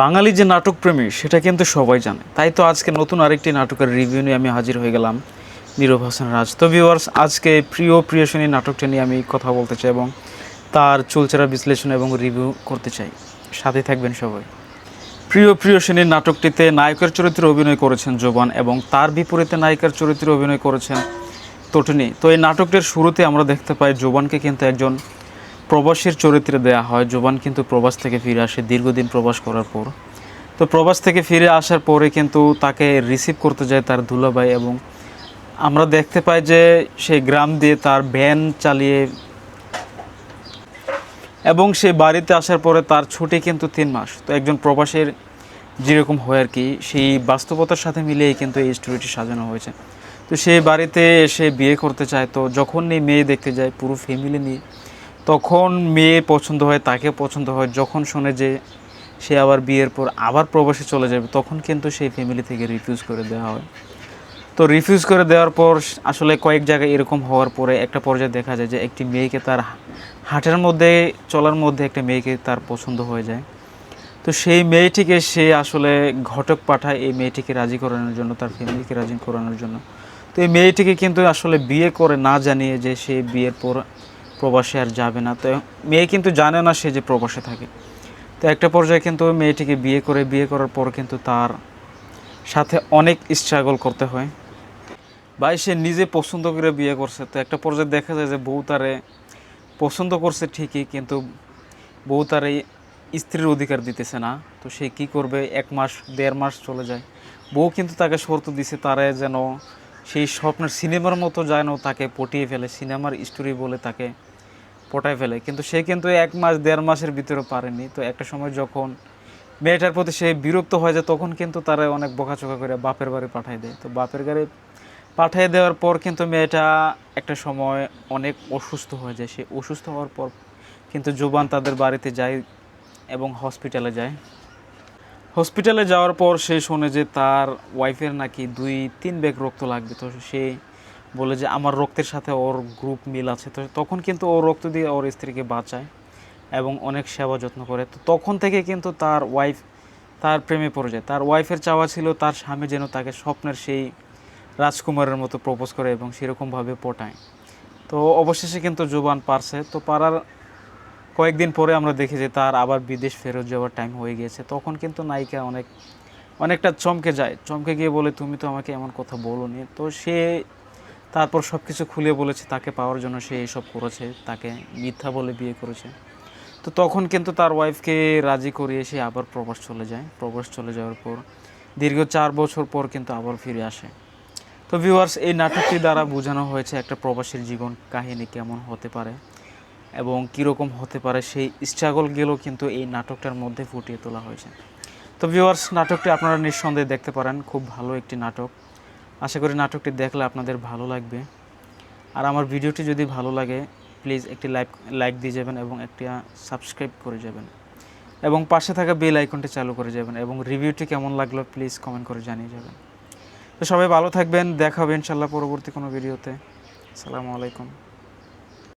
বাঙালি যে নাটক প্রেমী সেটা কিন্তু সবাই জানে। তাই তো আজকে নতুন আরেকটি নাটকের রিভিউ নিয়ে আমি হাজির হয়ে গেলাম নীরব হাসান রাজ। তো ভিউয়ার্স আজকে প্রিয় প্রিয়সনী নাটকটা নিয়ে আমি কথা বলতে চাই এবং তার চুলচেরা বিশ্লেষণ এবং রিভিউ করতে চাই। সাথে থাকবেন সবাই। প্রিয় প্রিয়সেনীর নাটকটিতে নায়কের চরিত্রে অভিনয় করেছেন জোবান এবং তার বিপরীতে নায়িকার চরিত্রে অভিনয় করেছেন তটনি। তো এই নাটকটির শুরুতে আমরা দেখতে পাই জোবানকে কিন্তু একজন প্রবাসীর চরিত্রে দেয়া হয়, জোবান কিন্তু প্রবাস থেকে ফিরে আসে, দীর্ঘদিন প্রবাস করার পর। তো প্রবাস থেকে ফিরে আসার পরে কিন্তু তাকে রিসিভ করতে যায় তার দুলাভাই এবং আমরা দেখতে পাই যে সে গ্রাম দিয়ে তার ভ্যান চালিয়ে এবং সে বাড়িতে আসার পরে তার ছুটি কিন্তু তিন মাস। তো একজন প্রবাসীর যেরকম হয় আর কি, সেই বাস্তবতার সাথে মিলিয়েই কিন্তু এই স্টোরিটি সাজানো হয়েছে। তো সে বাড়িতে এসে বিয়ে করতে চায়, তো যখন এই মেয়ে দেখতে যায়, পুরো ফ্যামিলি নিয়ে তখন মেয়ে পছন্দ হয়, তাকে পছন্দ হয়, যখন শোনে যে সে আবার বিয়ের পর আবার প্রবাসে চলে যাবে, তখন কিন্তু সেই ফ্যামিলি থেকে রিফিউজ করে দেওয়া হয়। তো রিফিউজ করে দেওয়ার পর আসলে কয়েক জায়গায় এরকম হওয়ার পরে একটা পর্যায়ে দেখা যায় যে একটি মেয়েকে তার হাটের মধ্যে, চলার মধ্যে একটা মেয়েকে তার পছন্দ হয়ে যায়। তো সেই মেয়েটিকে সে আসলে ঘটক পাঠায় এই মেয়েটিকে রাজি করানোর জন্য, তার ফ্যামিলিকে রাজি করানোর জন্য। তো এই মেয়েটিকে কিন্তু আসলে বিয়ে করে না জানিয়ে যে সে বিয়ের পর প্রবাসে আর যাবে না। তো মেয়ে কিন্তু জানে না সে যে প্রবাসে থাকে। তো একটা পর্যায়ে কিন্তু মেয়েটিকে বিয়ে করে, বিয়ে করার পর কিন্তু তার সাথে অনেক স্ট্রাগল করতে হয়। ভাই, সে নিজে পছন্দ করে বিয়ে করছে। তো একটা পর্যায়ে দেখা যায় যে বউ তারে পছন্দ করছে ঠিকই, কিন্তু বউ তার এই স্ত্রীর অধিকার দিতেছে না। তো সে কি করবে? এক মাস, দেড় মাস চলে যায়। বউ কিন্তু তাকে শর্ত দিছে, তারে যেন সেই স্বপ্নের সিনেমার মতো যেন তাকে পটিয়ে ফেলে। সিনেমার স্টোরি বলে তাকে পটায় ফেলে। কিন্তু সে কিন্তু এক মাস, দেড় মাসের ভিতরে পারেনি। তো একটা সময় যখন মেয়েটার প্রতি সে বিরক্ত হয়ে যায় তখন কিন্তু তারা অনেক বকাচকা করে বাপের বাড়ি পাঠায় দেয়। তো বাপের বাড়ি পাঠিয়ে দেওয়ার পর কিন্তু মেয়েটা একটা সময় অনেক অসুস্থ হয়ে যায়। সে অসুস্থ হওয়ার পর কিন্তু জোবান তাদের বাড়িতে যায় এবং হসপিটালে যায়। হসপিটালে যাওয়ার পর সে শোনে যে, তার ওয়াইফের নাকি দুই, তিন ব্যাগ রক্ত লাগবে। তো সে বলে যে আমার রক্তের সাথে ওর গ্রুপ মিল আছে। তো তখন কিন্তু ও রক্ত দিয়ে ওর স্ত্রীকে বাঁচায় এবং অনেক সেবা যত্ন করে। তো তখন থেকে কিন্তু তার ওয়াইফ তার প্রেমে পড়ে যায়। তার ওয়াইফের চাওয়া ছিল তার স্বামী যেন তাকে স্বপ্নের সেই রাজকুমারের মতো প্রপোজ করে এবং সেরকমভাবে পটায়। তো অবশেষে কিন্তু জোবান পারছে। তো পারার কয়েকদিন পরে আমরা দেখি যে তার আবার বিদেশ ফেরত যাওয়ার টাইম হয়ে গিয়েছে। তখন কিন্তু নায়িকা অনেক, অনেকটা চমকে যায়। চমকে গিয়ে বলে, তুমি তো আমাকে এমন কথা বলোনি। তো সে তারপর সব কিছু খুলে বলেছে, তাকে পাওয়ার জন্য সে এসব করেছে, তাকে মিথ্যা বলে বিয়ে করেছে। তো তখন কিন্তু তার ওয়াইফকে রাজি করিয়ে সে আবার প্রবাস চলে যায়। প্রবাস চলে যাওয়ার পর, দীর্ঘ চার বছর পর কিন্তু আবার ফিরে আসে। তো ভিউয়ার্স এই নাটকটি দ্বারা বোঝানো হয়েছে একটা প্রবাসীর জীবন কাহিনী কেমন হতে পারে এবং কীরকম হতে পারে সেই স্ট্রাগলগুলো কিন্তু এই নাটকটার মধ্যে ফুটিয়ে তোলা হয়েছে। তো ভিউয়ার্স নাটকটি আপনারা নিঃসন্দেহে দেখতে পারেন। খুব ভালো একটি নাটক। আশা করি নাটকটি দেখলে আপনাদের ভালো লাগবে। আর আমার ভিডিওটি যদি ভালো লাগে প্লিজ একটি লাইক লাইক দিয়ে যাবেন এবং একটি সাবস্ক্রাইব করে যাবেন। এবং পাশে থাকা বেল আইকনটি চালু করে যাবেন এবং রিভিউটি কেমন লাগল প্লিজ কমেন্ট করে জানিয়ে যাবেন। তো সবাই ভালো থাকবেন, দেখা হবে ইনশাল্লাহ পরবর্তী কোনো ভিডিওতে আসসালামু আলাইকুম।